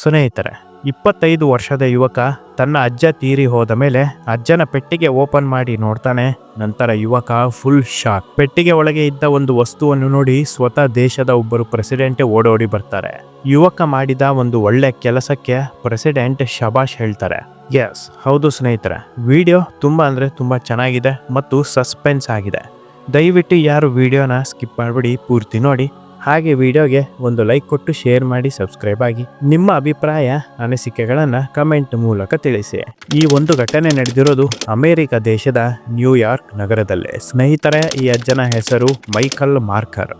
ಸ್ನೇಹಿತರೆ, ಇಪ್ಪತ್ತೈದು ವರ್ಷದ ಯುವಕ ತನ್ನ ಅಜ್ಜ ತೀರಿ ಹೋದ ಮೇಲೆ ಅಜ್ಜನ ಪೆಟ್ಟಿಗೆ ಓಪನ್ ಮಾಡಿ ನೋಡ್ತಾನೆ. ನಂತರ ಯುವಕ ಫುಲ್ ಶಾಕ್. ಪೆಟ್ಟಿಗೆ ಒಳಗೆ ಇದ್ದ ಒಂದು ವಸ್ತುವನ್ನು ನೋಡಿ ಸ್ವತಃ ದೇಶದ ಒಬ್ಬರು ಪ್ರೆಸಿಡೆಂಟ್ ಓಡೋಡಿ ಬರ್ತಾರೆ. ಯುವಕ ಮಾಡಿದ ಒಂದು ಒಳ್ಳೆ ಕೆಲಸಕ್ಕೆ ಪ್ರೆಸಿಡೆಂಟ್ ಶಬಾಷ್ ಹೇಳ್ತಾರೆ. ಎಸ್ ಹೌದು ಸ್ನೇಹಿತರೆ, ವಿಡಿಯೋ ತುಂಬ ಅಂದರೆ ತುಂಬ ಚೆನ್ನಾಗಿದೆ ಮತ್ತು ಸಸ್ಪೆನ್ಸ್ ಆಗಿದೆ. ದಯವಿಟ್ಟು ಯಾರು ವಿಡಿಯೋನ ಸ್ಕಿಪ್ ಮಾಡಿಬಿಡಿ, ಪೂರ್ತಿ ನೋಡಿ. ಹಾಗೆ ವಿಡಿಯೋಗೆ ಒಂದು ಲೈಕ್ ಕೊಟ್ಟು ಶೇರ್ ಮಾಡಿ ಸಬ್ಸ್ಕ್ರೈಬ್ ಆಗಿ. ನಿಮ್ಮ ಅಭಿಪ್ರಾಯ, ಅನಿಸಿಕೆಗಳನ್ನು ಕಮೆಂಟ್ ಮೂಲಕ ತಿಳಿಸಿ. ಈ ಒಂದು ಘಟನೆ ನಡೆದಿರೋದು ಅಮೆರಿಕ ದೇಶದ ನ್ಯೂಯಾರ್ಕ್ ನಗರದಲ್ಲೇ. ಸ್ನೇಹಿತರೆ, ಈ ಅಜ್ಜನ ಹೆಸರು ಮೈಕಲ್ ಮಾರ್ಕರ್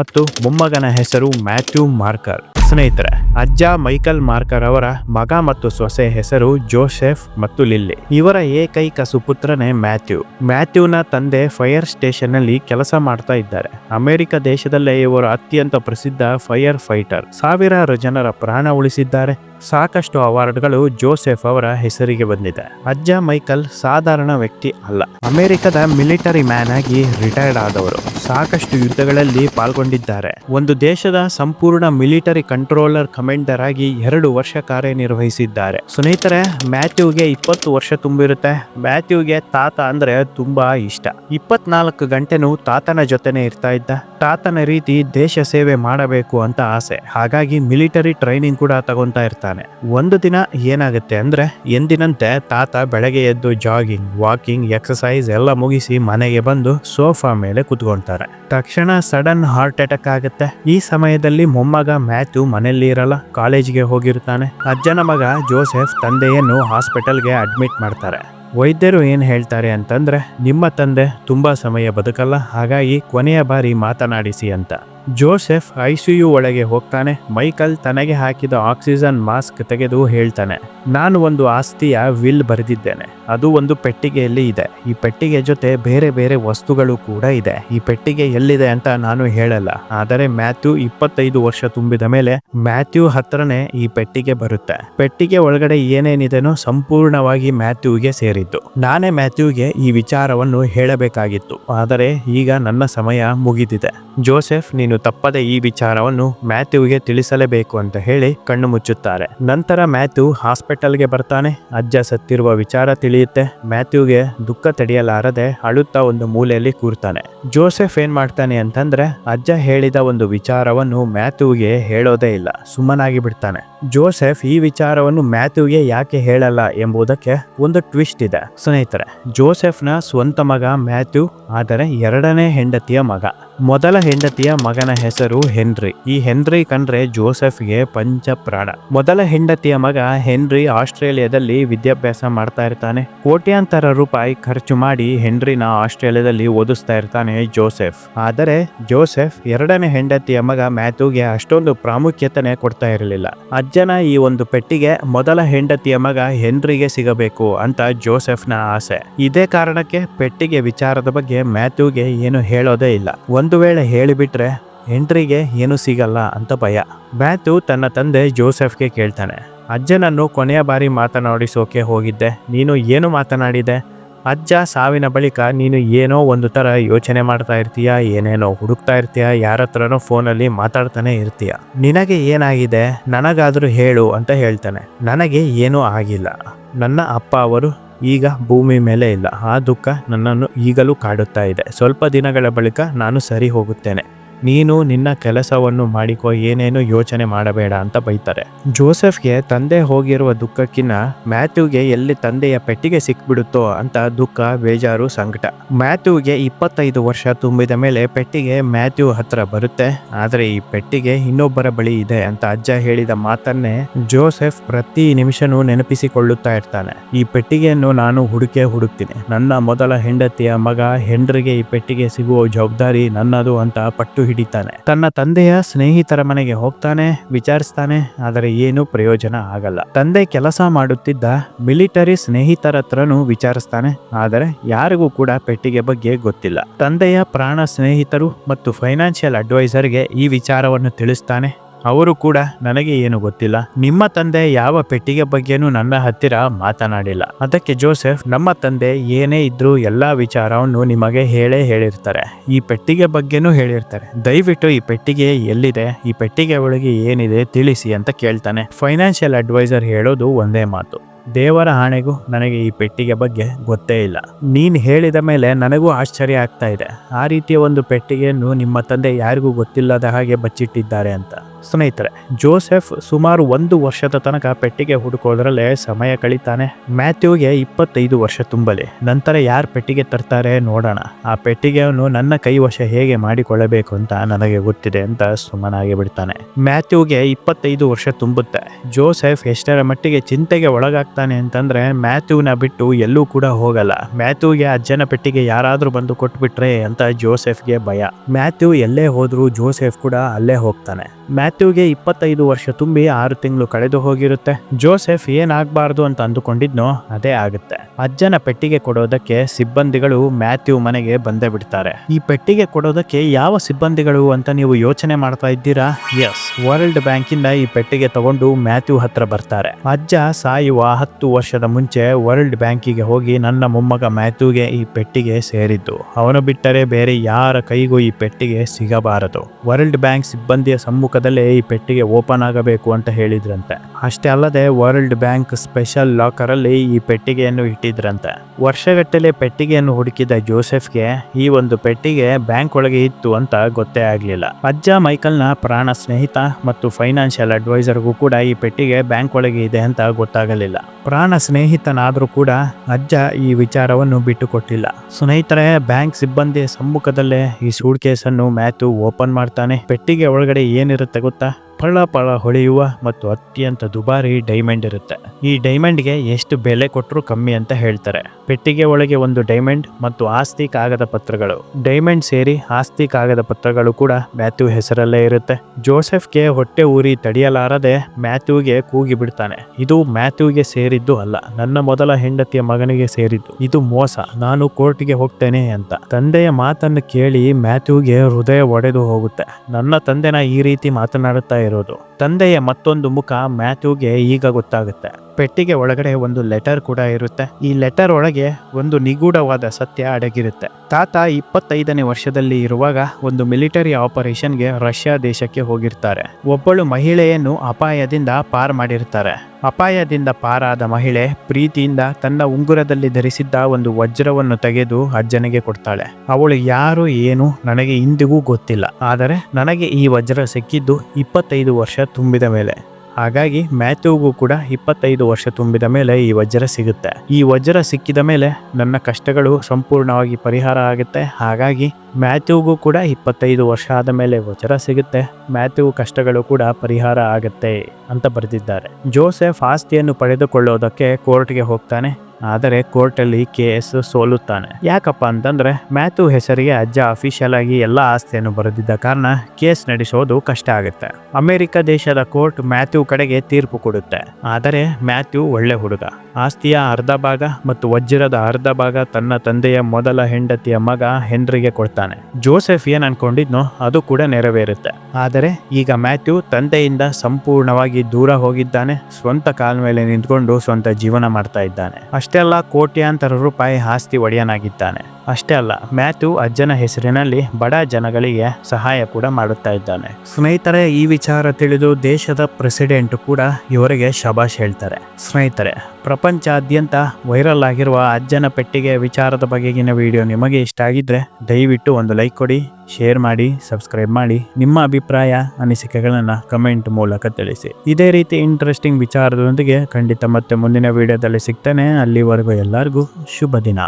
ಮತ್ತು ಮೊಮ್ಮಗನ ಹೆಸರು ಮ್ಯಾಥ್ಯೂ ಮಾರ್ಕರ್. ಸ್ನೇಹಿತರೆ, ಅಜ್ಜ ಮೈಕಲ್ ಮಾರ್ಕರ್ ಅವರ ಮಗ ಮತ್ತು ಸೊಸೆ ಹೆಸರು ಜೋಸೆಫ್ ಮತ್ತು ಲಿಲ್ಲಿ. ಇವರ ಏಕೈಕ ಸುಪುತ್ರನೇ ಮ್ಯಾಥ್ಯೂ. ಮ್ಯಾಥ್ಯೂನ ತಂದೆ ಫೈರ್ ಸ್ಟೇಷನ್ನಲ್ಲಿ ಕೆಲಸ ಮಾಡ್ತಾ ಇದ್ದಾರೆ. ಅಮೆರಿಕ ದೇಶದಲ್ಲೇ ಇವರು ಅತ್ಯಂತ ಪ್ರಸಿದ್ಧ ಫೈರ್ ಫೈಟರ್. ಸಾವಿರಾರು ಜನರ ಪ್ರಾಣ ಉಳಿಸಿದ್ದಾರೆ. ಸಾಕಷ್ಟು ಅವಾರ್ಡ್ಗಳು ಜೋಸೆಫ್ ಅವರ ಹೆಸರಿಗೆ ಬಂದಿದೆ. ಅಜ್ಜ ಮೈಕಲ್ ಸಾಧಾರಣ ವ್ಯಕ್ತಿ ಅಲ್ಲ. ಅಮೆರಿಕದ ಮಿಲಿಟರಿ ಮ್ಯಾನ್ ಆಗಿ ರಿಟೈರ್ಡ್ ಆದವರು. ಸಾಕಷ್ಟು ಯುದ್ಧಗಳಲ್ಲಿ ಪಾಲ್ಗೊಂಡಿದ್ದಾರೆ. ಒಂದು ದೇಶದ ಸಂಪೂರ್ಣ ಮಿಲಿಟರಿ ಕಂಟ್ರೋಲರ್ ಕಮಾಂಡರ್ ಆಗಿ ಎರಡು ವರ್ಷ ಕಾರ್ಯನಿರ್ವಹಿಸಿದ್ದಾರೆ. ಸ್ನೇಹಿತರೆ, ಮ್ಯಾಥ್ಯೂಗೆ ಇಪ್ಪತ್ತು ವರ್ಷ ತುಂಬಿರುತ್ತೆ. ಮ್ಯಾಥ್ಯೂಗೆ ತಾತ ಅಂದ್ರೆ ತುಂಬಾ ಇಷ್ಟ. ಇಪ್ಪತ್ನಾಲ್ಕು ಗಂಟೆನೂ ತಾತನ ಜೊತೆನೆ ಇರ್ತಾ ಇದ್ದ. ತಾತನ ರೀತಿ ದೇಶ ಸೇವೆ ಮಾಡಬೇಕು ಅಂತ ಆಸೆ. ಹಾಗಾಗಿ ಮಿಲಿಟರಿ ಟ್ರೈನಿಂಗ್ ಕೂಡ ತಗೊಂತಾ ಇರ್ತಾನೆ. ಒಂದು ದಿನ ಏನಾಗುತ್ತೆ ಅಂದ್ರೆ, ಎಂದಿನಂತೆ ತಾತ ಬೆಳಗ್ಗೆ ಎದ್ದು ಜಾಗಿಂಗ್ ವಾಕಿಂಗ್ ಎಕ್ಸಸೈಸ್ ಎಲ್ಲ ಮುಗಿಸಿ ಮನೆಗೆ ಬಂದು ಸೋಫಾ ಮೇಲೆ ಕುತ್ಕೊಂತಾರೆ. ತಕ್ಷಣ ಸಡನ್ ಹಾರ್ಟ್ ಅಟ್ಯಾಕ್ ಆಗುತ್ತೆ. ಈ ಸಮಯದಲ್ಲಿ ಮೊಮ್ಮಗ ಮ್ಯಾಥ್ಯೂ ಮನೆಯಲ್ಲಿ ಇರಲ್ಲ, ಕಾಲೇಜಿಗೆ ಹೋಗಿರ್ತಾನೆ. ಅಜ್ಜನ ಮಗ ಜೋಸೆಫ್ ತಂದೆಯನ್ನು ಹಾಸ್ಪಿಟಲ್ಗೆ ಅಡ್ಮಿಟ್ ಮಾಡ್ತಾರೆ. ವೈದ್ಯರು ಏನು ಹೇಳ್ತಾರೆ ಅಂತಂದ್ರೆ, ನಿಮ್ಮ ತಂದೆ ತುಂಬಾ ಸಮಯ ಬದುಕಲ್ಲ, ಹಾಗಾಗಿ ಕೊನೆಯ ಬಾರಿ ಮಾತನಾಡಿಸಿ ಅಂತ. ಜೋಸೆಫ್ ಐಸಿಯು ಒಳಗೆ ಹೋಗ್ತಾನೆ. ಮೈಕಲ್ ತನಗೆ ಹಾಕಿದ ಆಕ್ಸಿಜನ್ ಮಾಸ್ಕ್ ತೆಗೆದು ಹೇಳ್ತಾನೆ, ನಾನು ಒಂದು ಆಸ್ತಿಯ ವಿಲ್ ಬರೆದಿದ್ದೇನೆ. ಅದು ಒಂದು ಪೆಟ್ಟಿಗೆಯಲ್ಲಿ ಇದೆ. ಈ ಪೆಟ್ಟಿಗೆ ಜೊತೆ ಬೇರೆ ಬೇರೆ ವಸ್ತುಗಳು ಕೂಡ ಇದೆ. ಈ ಪೆಟ್ಟಿಗೆ ಎಲ್ಲಿದೆ ಅಂತ ನಾನು ಹೇಳಲ್ಲ. ಆದರೆ ಮ್ಯಾಥ್ಯೂ ಇಪ್ಪತ್ತೈದು ವರ್ಷ ತುಂಬಿದ ಮೇಲೆ ಮ್ಯಾಥ್ಯೂ ಹತ್ರನೇ ಈ ಪೆಟ್ಟಿಗೆ ಬರುತ್ತೆ. ಪೆಟ್ಟಿಗೆ ಒಳಗಡೆ ಏನೇನಿದೆನೋ ಸಂಪೂರ್ಣವಾಗಿ ಮ್ಯಾಥ್ಯೂಗೆ ಸೇರಿದ್ದು. ನಾನೇ ಮ್ಯಾಥ್ಯೂಗೆ ಈ ವಿಚಾರವನ್ನು ಹೇಳಬೇಕಾಗಿತ್ತು. ಆದರೆ ಈಗ ನನ್ನ ಸಮಯ ಮುಗಿದಿದೆ. ಜೋಸೆಫ್, ನೀನು ತಪ್ಪದೆ ಈ ವಿಚಾರವನ್ನು ಮ್ಯಾಥ್ಯೂಗೆ ತಿಳಿಸಲೇಬೇಕು ಅಂತ ಹೇಳಿ ಕಣ್ಣು ಮುಚ್ಚುತ್ತಾರೆ. ನಂತರ ಮ್ಯಾಥ್ಯೂ ಹಾಸ್ಪಿಟಲ್ಗೆ ಬರ್ತಾನೆ. ಅಜ್ಜ ಸತ್ತಿರುವ ವಿಚಾರ ತಿಳಿಯುತ್ತೆ. ಮ್ಯಾಥ್ಯೂಗೆ ದುಃಖ ತಡೆಯಲಾರದೆ ಅಳುತ್ತಾ ಒಂದು ಮೂಲೆಯಲ್ಲಿ ಕೂರ್ತಾನೆ. ಜೋಸೆಫ್ ಏನ್ ಮಾಡ್ತಾನೆ ಅಂತಂದ್ರೆ, ಅಜ್ಜ ಹೇಳಿದ ಒಂದು ವಿಚಾರವನ್ನು ಮ್ಯಾಥ್ಯೂಗೆ ಹೇಳೋದೇ ಇಲ್ಲ. ಸುಮ್ಮನಾಗಿ ಬಿಡ್ತಾನೆ. ಜೋಸೆಫ್ ಈ ವಿಚಾರವನ್ನು ಮ್ಯಾಥ್ಯೂಗೆ ಯಾಕೆ ಹೇಳಲ್ಲ ಎಂಬುದಕ್ಕೆ ಒಂದು ಟ್ವಿಸ್ಟ್ ಇದೆ. ಸ್ನೇಹಿತರೆ, ಜೋಸೆಫ್ನ ಸ್ವಂತ ಮಗ ಮ್ಯಾಥ್ಯೂ, ಆದರೆ ಎರಡನೇ ಹೆಂಡತಿಯ ಮಗ. ಮೊದಲ ಹೆಂಡತಿಯ ಮಗನ ಹೆಸರು ಹೆನ್ರಿ. ಈ ಹೆನ್ರಿ ಕಂಡ್ರೆ ಜೋಸೆಫ್ಗೆ ಪಂಚ ಪ್ರಾಣ ಮೊದಲ ಹೆಂಡತಿಯ ಮಗ ಹೆನ್ರಿ ಆಸ್ಟ್ರೇಲಿಯಾದಲ್ಲಿ ವಿದ್ಯಾಭ್ಯಾಸ ಮಾಡ್ತಾ ಇರ್ತಾನೆ. ಕೋಟ್ಯಾಂತರ ರೂಪಾಯಿ ಖರ್ಚು ಮಾಡಿ ಹೆನ್ರಿನ ಆಸ್ಟ್ರೇಲಿಯಾದಲ್ಲಿ ಓದಿಸ್ತಾ ಇರ್ತಾನೆ ಜೋಸೆಫ್. ಆದರೆ ಜೋಸೆಫ್ ಎರಡನೇ ಹೆಂಡತಿಯ ಮಗ ಮ್ಯಾಥ್ಯೂಗೆ ಅಷ್ಟೊಂದು ಪ್ರಾಮುಖ್ಯತೆ ಕೊಡ್ತಾ ಇರಲಿಲ್ಲ. ಅಜ್ಜನ ಈ ಒಂದು ಪೆಟ್ಟಿಗೆ ಮೊದಲ ಹೆಂಡತಿಯ ಮಗ ಹೆನ್ರಿಗೆ ಸಿಗಬೇಕು ಅಂತ ಜೋಸೆಫ್ನ ಆಸೆ. ಇದೇ ಕಾರಣಕ್ಕೆ ಪೆಟ್ಟಿಗೆ ವಿಚಾರದ ಬಗ್ಗೆ ಮ್ಯಾಥ್ಯೂಗೆ ಏನು ಹೇಳೋದೇ ಇಲ್ಲ. ಒಂದು ವೇಳೆ ಹೇಳಿಬಿಟ್ರೆ ಹೆನ್ರಿಗೆ ಏನು ಸಿಗಲ್ಲ ಅಂತ ಭಯ. ಮ್ಯಾಥ್ಯೂ ತನ್ನ ತಂದೆ ಜೋಸೆಫ್ಗೆ ಕೇಳ್ತಾನೆ. ಅಜ್ಜನನ್ನು ಕೊನೆಯ ಬಾರಿ ಮಾತನಾಡಿಸೋಕೆ ಹೋಗಿದ್ದೆ. ನೀನು ಏನು ಮಾತನಾಡಿದೆ? ಅಜ್ಜ ಸಾವಿನ ಬಳಿಕ ನೀನು ಏನೋ ಒಂದು ಥರ ಯೋಚನೆ ಮಾಡ್ತಾ ಇರ್ತೀಯ, ಏನೇನೋ ಹುಡುಕ್ತಾ ಇರ್ತೀಯ, ಯಾರ ಹತ್ರನೋ ಫೋನಲ್ಲಿ ಮಾತಾಡ್ತಾನೆ ಇರ್ತೀಯ. ನಿನಗೆ ಏನಾಗಿದೆ? ನನಗಾದರೂ ಹೇಳು ಅಂತ ಹೇಳ್ತಾನೆ. ನನಗೆ ಏನೂ ಆಗಿಲ್ಲ. ನನ್ನ ಅಪ್ಪ ಅವರು ಈಗ ಭೂಮಿ ಮೇಲೆ ಇಲ್ಲ. ಆ ದುಃಖ ನನ್ನನ್ನು ಈಗಲೂ ಕಾಡುತ್ತಾ ಇದೆ. ಸ್ವಲ್ಪ ದಿನಗಳ ಬಳಿಕ ನಾನು ಸರಿ ಹೋಗುತ್ತೇನೆ. ನೀನು ನಿನ್ನ ಕೆಲಸವನ್ನು ಮಾಡಿಕೋ, ಏನೇನು ಯೋಚನೆ ಮಾಡಬೇಡ ಅಂತ ಬೈತಾರೆ. ಜೋಸೆಫ್ಗೆ ತಂದೆ ಹೋಗಿರುವ ದುಃಖಕ್ಕಿನ್ನ ಮ್ಯಾಥ್ಯೂಗೆ ಎಲ್ಲಿ ತಂದೆಯ ಪೆಟ್ಟಿಗೆ ಸಿಕ್ಬಿಡುತ್ತೋ ಅಂತ ದುಃಖ, ಬೇಜಾರು, ಸಂಕಟ. ಮ್ಯಾಥ್ಯೂಗೆ ಇಪ್ಪತ್ತೈದು ವರ್ಷ ತುಂಬಿದ ಮೇಲೆ ಪೆಟ್ಟಿಗೆ ಮ್ಯಾಥ್ಯೂ ಹತ್ರ ಬರುತ್ತೆ. ಆದರೆ ಈ ಪೆಟ್ಟಿಗೆ ಇನ್ನೊಬ್ಬರ ಬಳಿ ಇದೆ ಅಂತ ಅಜ್ಜ ಹೇಳಿದ ಮಾತನ್ನೇ ಜೋಸೆಫ್ ಪ್ರತಿ ನಿಮಿಷನೂ ನೆನಪಿಸಿಕೊಳ್ಳುತ್ತಾ ಇರ್ತಾನೆ. ಈ ಪೆಟ್ಟಿಗೆಯನ್ನು ನಾನು ಹುಡುಕೆ ಹುಡುಕ್ತೀನಿ. ನನ್ನ ಮೊದಲ ಹೆಂಡತಿಯ ಮಗ ಹೆಂಡ್ರಿಗೆ ಈ ಪೆಟ್ಟಿಗೆ ಸಿಗುವ ಜವಾಬ್ದಾರಿ ನನ್ನದು ಅಂತ ಪಟ್ಟು ಹಿಡಿತಾನೆ. ತನ್ನ ತಂದೆಯ ಸ್ನೇಹಿತರ ಮನೆಗೆ ಹೋಗ್ತಾನೆ, ವಿಚಾರಿಸ್ತಾನೆ, ಆದರೆ ಏನು ಪ್ರಯೋಜನ ಆಗಲ್ಲ. ತಂದೆ ಕೆಲಸ ಮಾಡುತ್ತಿದ್ದ ಮಿಲಿಟರಿ ಸ್ನೇಹಿತರ ಹತ್ರನೂ ವಿಚಾರಿಸ್ತಾನೆ, ಆದರೆ ಯಾರಿಗೂ ಕೂಡ ಪೆಟ್ಟಿಗೆ ಬಗ್ಗೆ ಗೊತ್ತಿಲ್ಲ. ತಂದೆಯ ಪ್ರಾಣ ಸ್ನೇಹಿತರು ಮತ್ತು ಫೈನಾನ್ಷಿಯಲ್ ಅಡ್ವೈಸರ್ಗೆ ಈ ವಿಚಾರವನ್ನು ತಿಳಿಸ್ತಾನೆ. ಅವರು ಕೂಡ, ನನಗೆ ಏನು ಗೊತ್ತಿಲ್ಲ. ನಿಮ್ಮ ತಂದೆ ಯಾವ ಪೆಟ್ಟಿಗೆ ಬಗ್ಗೆನೂ ನನ್ನ ಹತ್ತಿರ ಮಾತನಾಡಿಲ್ಲ. ಅದಕ್ಕೆ ಜೋಸೆಫ್, ನಮ್ಮ ತಂದೆ ಏನೇ ಇದ್ರೂ ಎಲ್ಲಾ ವಿಚಾರವನ್ನು ನಿಮಗೆ ಹೇಳೇ ಹೇಳಿರ್ತಾರೆ. ಈ ಪೆಟ್ಟಿಗೆ ಬಗ್ಗೆನೂ ಹೇಳಿರ್ತಾರೆ. ದಯವಿಟ್ಟು ಈ ಪೆಟ್ಟಿಗೆ ಎಲ್ಲಿದೆ? ಈ ಪೆಟ್ಟಿಗೆ ಒಳಗೆ ಏನಿದೆ ತಿಳಿಸಿ ಅಂತ ಕೇಳ್ತಾನೆ. ಫೈನಾನ್ಷಿಯಲ್ ಅಡ್ವೈಸರ್ ಹೇಳೋದು ಒಂದೇ ಮಾತು. ದೇವರ ಆಣೆಗೂ ನನಗೆ ಈ ಪೆಟ್ಟಿಗೆ ಬಗ್ಗೆ ಗೊತ್ತೇ ಇಲ್ಲ. ನೀನು ಹೇಳಿದ ಮೇಲೆ ನನಗೂ ಆಶ್ಚರ್ಯ ಆಗ್ತಾ ಇದೆ. ಆ ರೀತಿಯ ಒಂದು ಪೆಟ್ಟಿಗೆಯನ್ನು ನಿಮ್ಮ ತಂದೆ ಯಾರಿಗೂ ಗೊತ್ತಿಲ್ಲದ ಹಾಗೆ ಬಚ್ಚಿಟ್ಟಿದ್ದಾರೆ ಅಂತ. ಸ್ನೇಹಿತರೆ, ಜೋಸೆಫ್ ಸುಮಾರು ಒಂದು ವರ್ಷದ ತನಕ ಪೆಟ್ಟಿಗೆ ಹುಡುಕೋದ್ರಲ್ಲೇ ಸಮಯ ಕಳೀತಾನೆ. ಮ್ಯಾಥ್ಯೂಗೆ ಇಪ್ಪತ್ತೈದು ವರ್ಷ ತುಂಬಲಿ. ನಂತರ ಯಾರು ಪೆಟ್ಟಿಗೆ ತರ್ತಾರೆ ನೋಡೋಣ. ಆ ಪೆಟ್ಟಿಗೆಯನ್ನು ನನ್ನ ಕೈವಶ ಹೇಗೆ ಮಾಡಿಕೊಳ್ಳಬೇಕು ಅಂತ ನನಗೆ ಗೊತ್ತಿದೆ ಅಂತ ಸುಮ್ಮನಾಗಿ ಬಿಡ್ತಾನೆ ಮ್ಯಾಥ್ಯೂಗೆ ಇಪ್ಪತ್ತೈದು ವರ್ಷ ತುಂಬುತ್ತೆ. ಜೋಸೆಫ್ ಎಷ್ಟರ ಮಟ್ಟಿಗೆ ಚಿಂತೆಗೆ ಒಳಗಾಗ್ತಾನೆ ಅಂತಂದ್ರೆ ಮ್ಯಾಥ್ಯೂನ ಬಿಟ್ಟು ಎಲ್ಲೂ ಕೂಡ ಹೋಗಲ್ಲ. ಮ್ಯಾಥ್ಯೂಗೆ ಅಜ್ಜನ ಪೆಟ್ಟಿಗೆ ಯಾರಾದರೂ ಬಂದು ಕೊಟ್ಬಿಟ್ರೆ ಅಂತ ಜೋಸೆಫ್ಗೆ ಭಯ. ಮ್ಯಾಥ್ಯೂ ಎಲ್ಲೇ ಹೋದರೂ ಜೋಸೆಫ್ ಕೂಡ ಅಲ್ಲೇ ಹೋಗ್ತಾನೆ. ಮ್ಯಾಥ್ಯೂಗೆ ಇಪ್ಪತ್ತೈದು ವರ್ಷ ತುಂಬಿ ಆರು ತಿಂಗಳು ಕಳೆದು ಹೋಗಿರುತ್ತೆ. ಜೋಸೆಫ್ ಏನಾಗಬಾರ್ದು ಅಂತ ಅಂದುಕೊಂಡಿದ್ನೋ ಅದೇ ಆಗುತ್ತೆ. ಅಜ್ಜನ ಪೆಟ್ಟಿಗೆ ಕೊಡೋದಕ್ಕೆ ಸಿಬ್ಬಂದಿಗಳು ಮ್ಯಾಥ್ಯೂ ಮನೆಗೆ ಬಂದೇ ಬಿಡ್ತಾರೆ. ಈ ಪೆಟ್ಟಿಗೆ ಕೊಡೋದಕ್ಕೆ ಯಾವ ಸಿಬ್ಬಂದಿಗಳು ಅಂತ ನೀವು ಯೋಚನೆ ಮಾಡ್ತಾ ಇದ್ದೀರಾ? ಎಸ್ ವರ್ಲ್ಡ್ ಬ್ಯಾಂಕಿಂದ ಈ ಪೆಟ್ಟಿಗೆ ತಗೊಂಡು ಮ್ಯಾಥ್ಯೂ ಹತ್ರ ಬರ್ತಾರೆ. ಅಜ್ಜ ಸಾಯುವ ಹತ್ತು ವರ್ಷದ ಮುಂಚೆ ವರ್ಲ್ಡ್ ಬ್ಯಾಂಕಿಗೆ ಹೋಗಿ ನನ್ನ ಮೊಮ್ಮಗ ಮ್ಯಾಥ್ಯೂಗೆ ಈ ಪೆಟ್ಟಿಗೆ ಸೇರಿದ್ದು. ಅವನು ಬಿಟ್ಟರೆ ಬೇರೆ ಯಾರ ಕೈಗೂ ಈ ಪೆಟ್ಟಿಗೆ ಸಿಗಬಾರದು. ವರ್ಲ್ಡ್ ಬ್ಯಾಂಕ್ ಸಿಬ್ಬಂದಿಯ ಸಮ್ಮುಖದಲ್ಲೇ ಈ ಪೆಟ್ಟಿಗೆ ಓಪನ್ ಆಗಬೇಕು ಅಂತ ಹೇಳಿದ್ರಂತೆ. ಅಷ್ಟೇ ಅಲ್ಲದೆ ವರ್ಲ್ಡ್ ಬ್ಯಾಂಕ್ ಸ್ಪೆಷಲ್ ಲಾಕರ್ ಅಲ್ಲಿ ಈ ಪೆಟ್ಟಿಗೆಯನ್ನು ಇಟ್ಟಿದ್ರಂತೆ. ವರ್ಷಗಟ್ಟಲೆ ಪೆಟ್ಟಿಗೆಯನ್ನು ಹುಡುಕಿದ ಜೋಸೆಫ್ಗೆ ಈ ಒಂದು ಪೆಟ್ಟಿಗೆ ಬ್ಯಾಂಕ್ ಒಳಗೆ ಇತ್ತು ಅಂತ ಗೊತ್ತೇ ಆಗಲಿಲ್ಲ. ಅಜ್ಜ ಮೈಕಲ್ನ ಪ್ರಾಣ ಸ್ನೇಹಿತ ಮತ್ತು ಫೈನಾನ್ಷಿಯಲ್ ಅಡ್ವೈಸರ್ಗೂ ಕೂಡ ಈ ಪೆಟ್ಟಿಗೆ ಬ್ಯಾಂಕ್ ಒಳಗೆ ಇದೆ ಅಂತ ಗೊತ್ತಾಗಲಿಲ್ಲ. ಪ್ರಾಣ ಸ್ನೇಹಿತನಾದರೂ ಕೂಡ ಅಜ್ಜ ಈ ವಿಚಾರವನ್ನು ಬಿಟ್ಟುಕೊಟ್ಟಿಲ್ಲ. ಸ್ನೇಹಿತರೆ, ಬ್ಯಾಂಕ್ ಸಿಬ್ಬಂದಿ ಸಮ್ಮುಖದಲ್ಲೇ ಈ ಸೂಟ್ ಕೇಸನ್ನು ಮ್ಯಾಥ್ಯೂ ಓಪನ್ ಮಾಡ್ತಾನೆ. ಪೆಟ್ಟಿಗೆ ಒಳಗಡೆ ಏನಿರುತ್ತೆ ಗೊತ್ತಾ? ಪಳ ಪಳ ಹೊಳೆಯುವ ಮತ್ತು ಅತ್ಯಂತ ದುಬಾರಿ ಡೈಮಂಡ್ ಇರುತ್ತೆ. ಈ ಡೈಮಂಡ್ಗೆ ಎಷ್ಟು ಬೆಲೆ ಕೊಟ್ಟರು ಕಮ್ಮಿ ಅಂತ ಹೇಳ್ತಾರೆ. ಪೆಟ್ಟಿಗೆ ಒಳಗೆ ಒಂದು ಡೈಮಂಡ್ ಮತ್ತು ಆಸ್ತಿ ಕಾಗದ ಪತ್ರಗಳು. ಡೈಮಂಡ್ ಸೇರಿ ಆಸ್ತಿ ಕಾಗದ ಪತ್ರಗಳು ಕೂಡ ಮ್ಯಾಥ್ಯೂ ಹೆಸರಲ್ಲೇ ಇರುತ್ತೆ. ಜೋಸೆಫ್ಗೆ ಹೊಟ್ಟೆ ಊರಿ ತಡೆಯಲಾರದೆ ಮ್ಯಾಥ್ಯೂಗೆ ಕೂಗಿ ಬಿಡ್ತಾನೆ. ಇದು ಮ್ಯಾಥ್ಯೂಗೆ ಸೇರಿದ್ದು ಅಲ್ಲ, ನನ್ನ ಮೊದಲ ಹೆಂಡತಿಯ ಮಗನಿಗೆ ಸೇರಿದ್ದು. ಇದು ಮೋಸ, ನಾನು ಕೋರ್ಟ್ಗೆ ಹೋಗ್ತೇನೆ ಅಂತ. ತಂದೆಯ ಮಾತನ್ನು ಕೇಳಿ ಮ್ಯಾಥ್ಯೂಗೆ ಹೃದಯ ಒಡೆದು ಹೋಗುತ್ತೆ. ನನ್ನ ತಂದೆನ ಈ ರೀತಿ ಮಾತನಾಡುತ್ತಾ ಇರೋದು. ತಂದೆಯ ಮತ್ತೊಂದು ಮುಖ ಮ್ಯಾಥ್ಯೂಗೆ ಈಗ ಗೊತ್ತಾಗುತ್ತೆ. ಪೆಟ್ಟಿಗೆ ಒಳಗಡೆ ಒಂದು ಲೆಟರ್ ಕೂಡ ಇರುತ್ತೆ. ಈ ಲೆಟರ್ ಒಳಗೆ ಒಂದು ನಿಗೂಢವಾದ ಸತ್ಯ ಅಡಗಿರುತ್ತೆ. ತಾತ ಇಪ್ಪತ್ತೈದನೇ ವರ್ಷದಲ್ಲಿ ಇರುವಾಗ ಒಂದು ಮಿಲಿಟರಿ ಆಪರೇಷನ್ಗೆ ರಷ್ಯಾ ದೇಶಕ್ಕೆ ಹೋಗಿರ್ತಾರೆ. ಒಬ್ಬಳು ಮಹಿಳೆಯನ್ನು ಅಪಾಯದಿಂದ ಪಾರ್ ಮಾಡಿರ್ತಾರೆ. ಅಪಾಯದಿಂದ ಪಾರಾದ ಮಹಿಳೆ ಪ್ರೀತಿಯಿಂದ ತನ್ನ ಉಂಗುರದಲ್ಲಿ ಧರಿಸಿದ್ದ ಒಂದು ವಜ್ರವನ್ನು ತೆಗೆದು ಅಜ್ಜನಿಗೆ ಕೊಡ್ತಾಳೆ. ಅವಳು ಯಾರು ಏನು ನನಗೆ ಇಂದಿಗೂ ಗೊತ್ತಿಲ್ಲ. ಆದರೆ ನನಗೆ ಈ ವಜ್ರ ಸಿಕ್ಕಿದ್ದು ಇಪ್ಪತ್ತೈದು ವರ್ಷ ತುಂಬಿದ ಮೇಲೆ. ಹಾಗಾಗಿ ಮ್ಯಾಥ್ಯೂಗೂ ಕೂಡ ಇಪ್ಪತ್ತೈದು ವರ್ಷ ತುಂಬಿದ ಮೇಲೆ ಈ ವಜ್ರ ಸಿಗುತ್ತೆ. ಈ ವಜ್ರ ಸಿಕ್ಕಿದ ಮೇಲೆ ನನ್ನ ಕಷ್ಟಗಳು ಸಂಪೂರ್ಣವಾಗಿ ಪರಿಹಾರ ಆಗುತ್ತೆ. ಹಾಗಾಗಿ ಮ್ಯಾಥ್ಯೂಗೂ ಕೂಡ ಇಪ್ಪತ್ತೈದು ವರ್ಷ ಆದ ಮೇಲೆ ವಜ್ರ ಸಿಗುತ್ತೆ. ಮ್ಯಾಥ್ಯೂ ಕಷ್ಟಗಳು ಕೂಡ ಪರಿಹಾರ ಆಗುತ್ತೆ ಅಂತ ಬರೆದಿದ್ದಾರೆ. ಜೋಸೆಫ್ ಆಸ್ತಿಯನ್ನು ಪಡೆದುಕೊಳ್ಳೋದಕ್ಕೆ ಕೋರ್ಟ್ಗೆ ಹೋಗ್ತಾನೆ. ಆದರೆ ಕೋರ್ಟಲ್ಲಿ ಕೇಸ್ ಸೋಲುತ್ತಾನೆ. ಯಾಕಪ್ಪ ಅಂತಂದ್ರೆ ಮ್ಯಾಥ್ಯೂ ಹೆಸರಿಗೆ ಅಜ್ಜ ಅಫಿಷಿಯಲ್ ಆಗಿ ಎಲ್ಲ ಆಸ್ತಿಯನ್ನು ಬರೆದಿದ್ದ ಕಾರಣ ಕೇಸ್ ನಡೆಸೋದು ಕಷ್ಟ ಆಗುತ್ತೆ. ಅಮೆರಿಕ ದೇಶದ ಕೋರ್ಟ್ ಮ್ಯಾಥ್ಯೂ ಕಡೆಗೆ ತೀರ್ಪು ಕೊಡುತ್ತೆ. ಆದರೆ ಮ್ಯಾಥ್ಯೂ ಒಳ್ಳೆ ಹುಡುಗ. ಆಸ್ತಿಯ ಅರ್ಧ ಭಾಗ ಮತ್ತು ವಜ್ರದ ಅರ್ಧ ಭಾಗ ತನ್ನ ತಂದೆಯ ಮೊದಲ ಹೆಂಡತಿಯ ಮಗ ಹೆನ್ರಿಗೆ ಕೊಡ್ತಾನೆ. ಜೋಸೆಫ್ ಏನ್ ಅನ್ಕೊಂಡಿದ್ನೋ ಅದು ಕೂಡ ನೆರವೇರುತ್ತೆ. ಆದರೆ ಈಗ ಮ್ಯಾಥ್ಯೂ ತಂದೆಯಿಂದ ಸಂಪೂರ್ಣವಾಗಿ ದೂರ ಹೋಗಿದ್ದಾನೆ, ಸ್ವಂತ ಕಾಲ ಮೇಲೆ ನಿಂತ್ಕೊಂಡು ಸ್ವಂತ ಜೀವನ ಮಾಡ್ತಾ ಇದ್ದಾನೆ. ಅಷ್ಟೇ ಅಲ್ಲ ಕೋಟ್ಯಾಂತರ ರೂಪಾಯಿ ಆಸ್ತಿ ಒಡೆಯನಾಗಿದ್ದಾನೆ. ಅಷ್ಟೇ ಅಲ್ಲ, ಮ್ಯಾಥ್ಯೂ ಅಜ್ಜನ ಹೆಸರಿನಲ್ಲಿ ಬಡ ಜನಗಳಿಗೆ ಸಹಾಯ ಕೂಡ ಮಾಡುತ್ತಾ ಇದ್ದಾನೆ. ಸ್ನೇಹಿತರೆ, ಈ ವಿಚಾರ ತಿಳಿದು ದೇಶದ ಪ್ರೆಸಿಡೆಂಟ್ ಕೂಡ ಇವರಿಗೆ ಶಬಾಷ್ ಹೇಳ್ತಾರೆ. ಸ್ನೇಹಿತರೆ ಪ್ರಪಂಚಾದ್ಯಂತ ವೈರಲ್ ಆಗಿರುವ ಅಜ್ಜನ ಪೆಟ್ಟಿಗೆ ವಿಚಾರದ ಬಗೆಗಿನ ವಿಡಿಯೋ ನಿಮಗೆ ಇಷ್ಟ ಆಗಿದ್ರೆ ದಯವಿಟ್ಟು ಒಂದು ಲೈಕ್ ಕೊಡಿ, ಶೇರ್ ಮಾಡಿ, ಸಬ್ಸ್ಕ್ರೈಬ್ ಮಾಡಿ. ನಿಮ್ಮ ಅಭಿಪ್ರಾಯ, ಅನಿಸಿಕೆಗಳನ್ನು ಕಮೆಂಟ್ ಮೂಲಕ ತಿಳಿಸಿ. ಇದೇ ರೀತಿ ಇಂಟ್ರೆಸ್ಟಿಂಗ್ ವಿಚಾರದೊಂದಿಗೆ ಖಂಡಿತ ಮತ್ತೆ ಮುಂದಿನ ವಿಡಿಯೋದಲ್ಲಿ ಸಿಗ್ತೇನೆ. ಅಲ್ಲಿವರೆಗೂ ಎಲ್ಲರಿಗೂ ಶುಭ ದಿನ